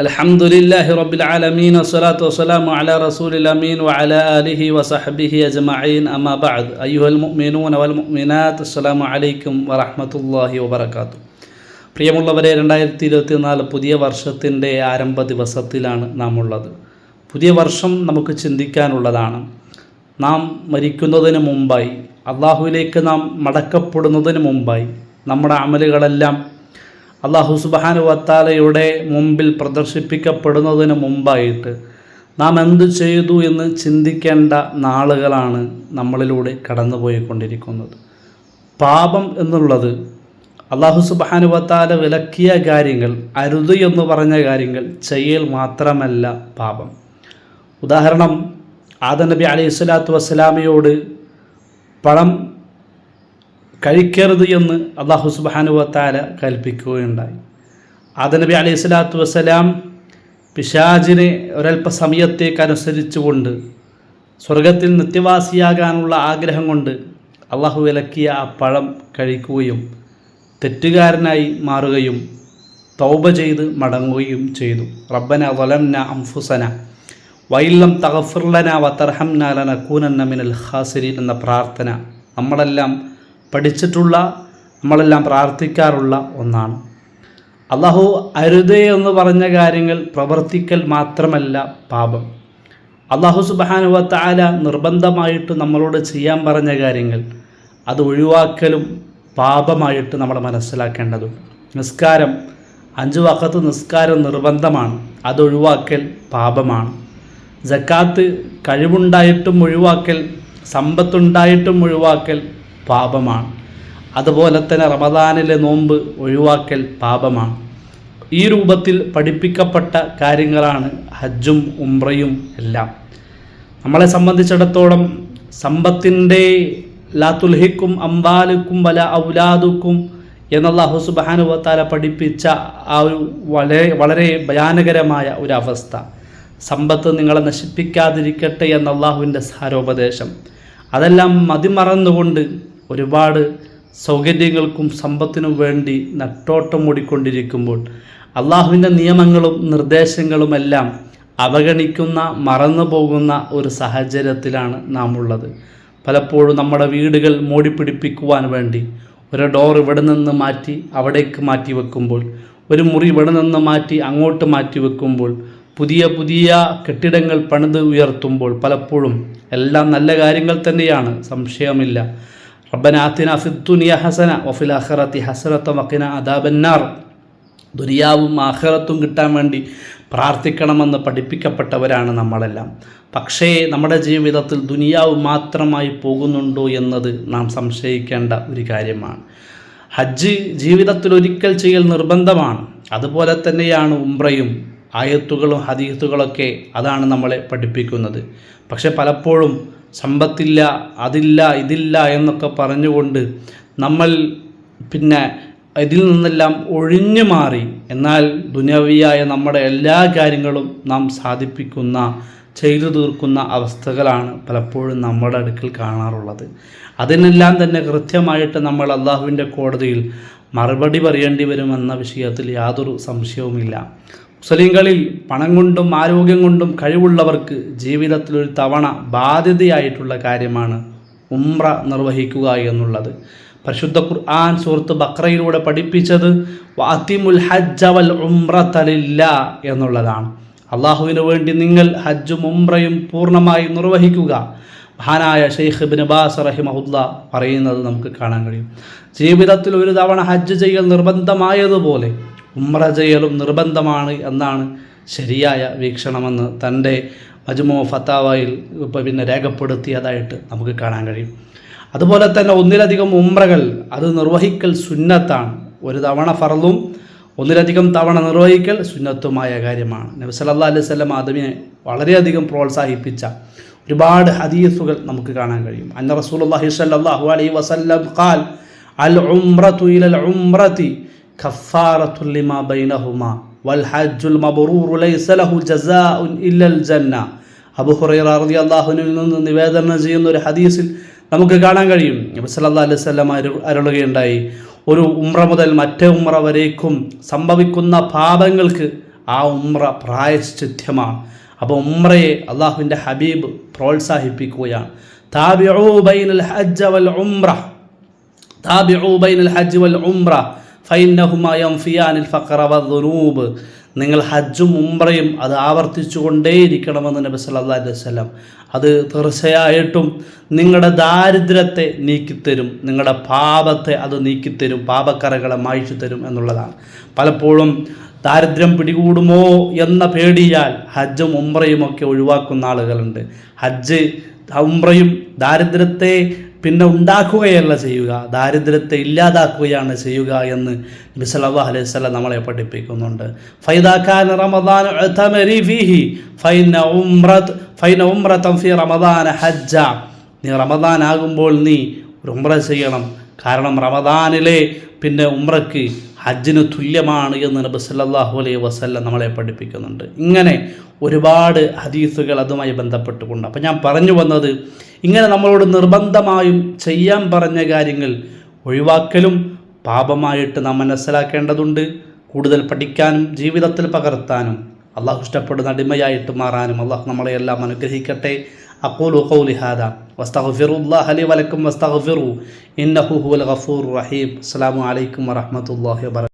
الحمد لله رب العالمين والصلاة والسلام على رسول الأمين وعلى آله وصحبه أجمعين أما بعد أيها المؤمنون والمؤمنات السلام عليكم ورحمة الله وبركاته പ്രിയമുള്ളവരെ രണ്ടായിരത്തി ഇരുപത്തി നാല് പുതിയ വർഷത്തിൻ്റെ ആരംഭ ദിവസത്തിലാണ് നാം ഉള്ളത് പുതിയ വർഷം നമുക്ക് ചിന്തിക്കാനുള്ളതാണ് നാം മരിക്കുന്നതിന് മുമ്പായി അള്ളാഹുവിലേക്ക് നാം മടക്കപ്പെടുന്നതിന് മുമ്പായി നമ്മുടെ അമലുകളെല്ലാം അള്ളാഹു സുബാന വത്താലയുടെ മുമ്പിൽ പ്രദർശിപ്പിക്കപ്പെടുന്നതിന് മുമ്പായിട്ട് നാം എന്ത് ചെയ്തു എന്ന് ചിന്തിക്കേണ്ട നാളുകളാണ് നമ്മളിലൂടെ കടന്നുപോയിക്കൊണ്ടിരിക്കുന്നത്. പാപം എന്നുള്ളത് അള്ളാഹു സുബാന വത്താല വിലക്കിയ കാര്യങ്ങൾ അരുത് എന്ന് പറഞ്ഞ കാര്യങ്ങൾ ചെയ്യൽ മാത്രമല്ല പാപം. ഉദാഹരണം ആദ നബി അലൈഹി സ്വലാത്തു വസ്സലാമയോട് പഴം കഴിക്കരുത് എന്ന് അള്ളാഹു സുബാനുവത്താല കൽപ്പിക്കുകയുണ്ടായി. ആദനബി അലൈഹി സ്വലാത്തു വസ്സലാം പിശാജിനെ ഒരല്പസമയത്തേക്ക് അനുസരിച്ചുകൊണ്ട് സ്വർഗത്തിൽ നിത്യവാസിയാകാനുള്ള ആഗ്രഹം കൊണ്ട് അള്ളാഹു വിലക്കിയ ആ പഴം കഴിക്കുകയും തെറ്റുകാരനായി മാറുകയും തൗബ ചെയ്ത് മടങ്ങുകയും ചെയ്തു. റബ്ബന വലംന അംഫുസന വൈലം തഗഫിർലന വത്തർഹംന ലനക്കൂനന്ന മിനൽ ഹാസിരി എന്ന പ്രാർത്ഥന നമ്മളെല്ലാം പഠിച്ചിട്ടുള്ള നമ്മളെല്ലാം പ്രാർത്ഥിക്കാറുള്ള ഒന്നാണ്. അള്ളാഹു അരുതേ എന്ന് പറഞ്ഞ കാര്യങ്ങൾ പ്രവർത്തിക്കൽ മാത്രമല്ല പാപം. അള്ളാഹു സുബാനുവത്താല നിർബന്ധമായിട്ട് നമ്മളോട് ചെയ്യാൻ പറഞ്ഞ കാര്യങ്ങൾ അത് ഒഴിവാക്കലും പാപമായിട്ട് നമ്മൾ മനസ്സിലാക്കേണ്ടതുണ്ട്. നിസ്കാരം അഞ്ച് വക്കത്ത് നിസ്കാരം നിർബന്ധമാണ് അത് ഒഴിവാക്കൽ പാപമാണ്. ജക്കാത്ത് കഴിവുണ്ടായിട്ടും ഒഴിവാക്കൽ സമ്പത്തുണ്ടായിട്ടും ഒഴിവാക്കൽ പാപമാണ്. അതുപോലെ തന്നെ റമദാനിലെ നോമ്പ് ഒഴിവാക്കൽ പാപമാണ്. ഈ രൂപത്തിൽ പഠിപ്പിക്കപ്പെട്ട കാര്യങ്ങളാണ് ഹജ്ജും ഉംറയും എല്ലാം. നമ്മളെ സംബന്ധിച്ചിടത്തോളം സമ്പത്തിന്റെ ലാത്തുൽഹിക്കും അംബാലുക്കും വല ഔലാദുക്കും എന്നുള്ള സുബാനുവത്താല പഠിപ്പിച്ച ആ ഒരു വളരെ വളരെ ഭയാനകരമായ ഒരു അവസ്ഥ. സമ്പത്ത് നിങ്ങളെ നശിപ്പിക്കാതിരിക്കട്ടെ എന്ന അള്ളാഹുവിന്റെ സാരോപദേശം. അതെല്ലാം മതിമറന്നുകൊണ്ട് ഒരുപാട് സൗകര്യങ്ങൾക്കും സമ്പത്തിനും വേണ്ടി നട്ടോട്ടം ഓടിക്കൊണ്ടിരിക്കുമ്പോൾ അള്ളാഹുവിന്റെ നിയമങ്ങളും നിർദ്ദേശങ്ങളുമെല്ലാം അവഗണിക്കുന്ന മറന്നു പോകുന്ന ഒരു സാഹചര്യത്തിലാണ് നാം ഉള്ളത് പലപ്പോഴും നമ്മുടെ വീടുകൾ മോടിപ്പിടിപ്പിക്കുവാൻ വേണ്ടി ഒരു ഡോർ ഇവിടെ നിന്ന് മാറ്റി അവിടേക്ക് മാറ്റി വെക്കുമ്പോൾ ഒരു മുറി ഇവിടെ നിന്ന് മാറ്റി അങ്ങോട്ട് മാറ്റി വെക്കുമ്പോൾ പുതിയ പുതിയ കെട്ടിടങ്ങൾ പണിത് ഉയർത്തുമ്പോൾ പലപ്പോഴും എല്ലാം നല്ല കാര്യങ്ങൾ തന്നെയാണ്. സംശയമില്ല. റബ്ബന ആത്തിന ഫിദ്ദുനിയ ഹസന വഫിൽ അഖറത്തി ഹസനത്ത വക്കിന അദാബന്നാർ ദുനിയാവും ആഖിറത്തും കിട്ടാൻ വേണ്ടി പ്രാർത്ഥിക്കണമെന്ന് പഠിപ്പിക്കപ്പെട്ടവരാണ് നമ്മളെല്ലാം. പക്ഷേ നമ്മുടെ ജീവിതത്തിൽ ദുനിയാവ് മാത്രമായി പോകുന്നുണ്ടോ എന്നത് നാം സംശയിക്കേണ്ട ഒരു കാര്യമാണ്. ഹജ്ജ് ജീവിതത്തിൽ ഒരിക്കൽ ചെയ്യൽ നിർബന്ധമാണ്. അതുപോലെ തന്നെയാണ് ഉംറയും ആയത്തുകളും ഹദീത്തുകളൊക്കെ അതാണ് നമ്മളെ പഠിപ്പിക്കുന്നത്. പക്ഷെ പലപ്പോഴും സമ്പത്തില്ല അതില്ല ഇതില്ല എന്നൊക്കെ പറഞ്ഞുകൊണ്ട് നമ്മൾ പിന്നെ ഇതിൽ നിന്നെല്ലാം ഒഴിഞ്ഞു മാറി. എന്നാൽ ദുനവിയായ നമ്മുടെ എല്ലാ കാര്യങ്ങളും നാം സാധിപ്പിക്കുന്ന ചെയ്തു തീർക്കുന്ന അവസ്ഥകളാണ് പലപ്പോഴും നമ്മുടെ അടുക്കൽ കാണാറുള്ളത്. അതിനെല്ലാം തന്നെ കൃത്യമായിട്ട് നമ്മൾ അള്ളാഹുവിന്റെ കോടതിയിൽ മറുപടി പറയേണ്ടി വരുമെന്ന വിഷയത്തിൽ യാതൊരു സംശയവുമില്ല. മുസ്ലിങ്ങളിൽ പണം കൊണ്ടും ആരോഗ്യം കൊണ്ടും കഴിവുള്ളവർക്ക് ജീവിതത്തിൽ ഒരു തവണ ബാധ്യതയായിട്ടുള്ള കാര്യമാണ് ഉംറ നിർവഹിക്കുക എന്നുള്ളത്. പരിശുദ്ധ ഖുർആൻ സുഹൃത്ത് ബക്രയിലൂടെ പഠിപ്പിച്ചത് വാത്തിമുൽ ഹജ്ജ വൽ തലില്ല എന്നുള്ളതാണ്. അള്ളാഹുവിന് വേണ്ടി നിങ്ങൾ ഹജ്ജും ഉംറയും പൂർണമായി നിർവഹിക്കുക. മഹാനായ ഷെയ്ഖ് ബിൻ ബാസ് റഹിമഹുല്ല പറയുന്നത് നമുക്ക് കാണാൻ കഴിയും. ജീവിതത്തിൽ ഒരു തവണ ഹജ്ജ് ചെയ്യൽ നിർബന്ധമായതുപോലെ ഉംറ ചെയ്യലും നിർബന്ധമാണ് എന്നാണ് ശരിയായ വീക്ഷണമെന്ന് തന്റെ മജ്മോ ഫത്താവയിൽ ഇപ്പോൾ പിന്നെ രേഖപ്പെടുത്തിയതായിട്ട് നമുക്ക് കാണാൻ കഴിയും. അതുപോലെ തന്നെ ഒന്നിലധികം ഉമ്രകൾ അത് നിർവഹിക്കൽ സുന്നത്താണ്. ഒരു തവണ ഫറലും ഒന്നിലധികം തവണ നിർവഹിക്കൽ സുന്നത്തുമായ കാര്യമാണ്. നബി സല്ലാ അലൈഹി സ്വലം ആദമിനെ വളരെയധികം പ്രോത്സാഹിപ്പിച്ച ഒരുപാട് ഹദീസുകൾ നമുക്ക് കാണാൻ കഴിയും. അന്ന റസൂൽ അള്ളാഹി സല്ലാഹു അലൈഹി വസല്ലം ഖാൽ അൽ ഉംറതു ഇലൽ ഉംറതി വൽ ഹജ്ജുൽ മബറൂർ ലൈസ ജന്ന. ഹുറൈറ നിവേദനം ചെയ്യുന്ന ഒരു ഹദീസിൽ നമുക്ക് കാണാൻ കഴിയും. നബി സല്ലല്ലാഹു അലൈഹി വസല്ലം അരുളുകയുണ്ടായി. ഒരു ഉമ്ര മുതൽ മറ്റേ ഉമ്ര വരേക്കും സംഭവിക്കുന്ന പാപങ്ങൾക്ക് ആ ഉമ്ര പ്രായശ്ചിത്യമാണ്. അപ്പോൾ ഉമ്രയെ അള്ളാഹുവിന്റെ ഹബീബ് പ്രോത്സാഹിപ്പിക്കുകയാണ്. താബിഊ ബൈനൽ ഹജ്ജ വൽ ഉംറ. താബിഊ ബൈനൽ ഹജ്ജ് വൽ ഉംറ. ഫൈനഹുമ യംഫിയാനിൽ ഫഖറ വദ്ദുനൂബ് നിങ്ങൾ ഹജ്ജും ഉംറയും അത് ആവർത്തിച്ചു കൊണ്ടേയിരിക്കണമെന്ന് നബി സല്ലാ അലൈഹി വസല്ലം അത് തീർച്ചയായിട്ടും നിങ്ങളുടെ ദാരിദ്ര്യത്തെ നീക്കിത്തരും നിങ്ങളുടെ പാപത്തെ അത് നീക്കിത്തരും പാപക്കറകളെ മായ്ച്ചു തരും എന്നുള്ളതാണ്. പലപ്പോഴും ദാരിദ്ര്യം പിടികൂടുമോ എന്ന പേടിയാൽ ഹജ്ജും ഉംറയും ഒക്കെ ഒഴിവാക്കുന്ന ആളുകളുണ്ട്. ഹജ്ജ് ഉംറയും ദാരിദ്ര്യത്തെ പിന്നെ ഉണ്ടാക്കുകയല്ല ചെയ്യുക ദാരിദ്ര്യത്തെ ഇല്ലാതാക്കുകയാണ് ചെയ്യുക എന്ന് നബി അലൈഹി വസല്ലം നമ്മളെ പഠിപ്പിക്കുന്നുണ്ട്. ഉതമരി ഫൈന ഫൈന ഉംറതൻ ഹജ്ജ. നീ റമദാൻ ആകുമ്പോൾ നീ ഒരു ഉംറ ചെയ്യണം. കാരണം റമദാനിലെ പിന്നെ ഉംറയ്ക്ക് ഹജ്ജിന് തുല്യമാണ് എന്ന് നബി സല്ലല്ലാഹു അലൈഹി വസല്ലം നമ്മളെ പഠിപ്പിക്കുന്നുണ്ട്. ഇങ്ങനെ ഒരുപാട് ഹദീസുകൾ അതുമായി ബന്ധപ്പെട്ടുകൊണ്ട്. അപ്പം ഞാൻ പറഞ്ഞു വന്നത് ഇങ്ങനെ നമ്മളോട് നിർബന്ധമായും ചെയ്യാൻ പറഞ്ഞ കാര്യങ്ങൾ ഒഴിവാക്കലും പാപമായിട്ട് നാം മനസ്സിലാക്കേണ്ടതുണ്ട്. കൂടുതൽ പഠിക്കാനും ജീവിതത്തിൽ പകർത്താനും. അള്ളാഹു ഇഷ്ടപ്പെടുന്ന അടിമയായിട്ട് മാറാനും അള്ളാഹു നമ്മളെ أقول قولي هذا. واستغفر الله لي ولكم واستغفروا إنه هو الغفور الرحيم. السلام عليكم ورحمة الله وبركاته.